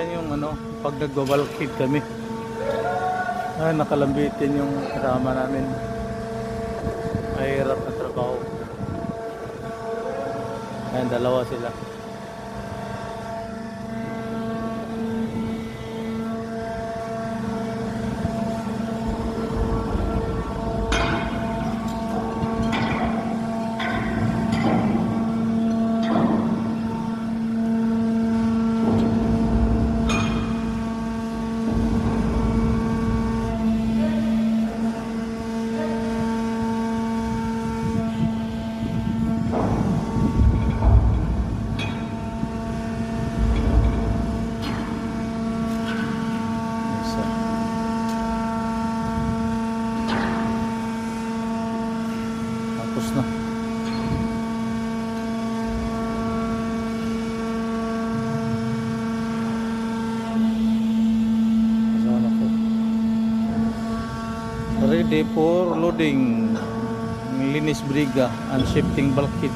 Ayan yung ano, pag nagbabalkid kami. Ah, nakalambitin yung kasama namin. Mahirap na trabaho. Ayan, dalawa sila. Tapos na. Ready for loading. Linis briga and shifting bulkhead.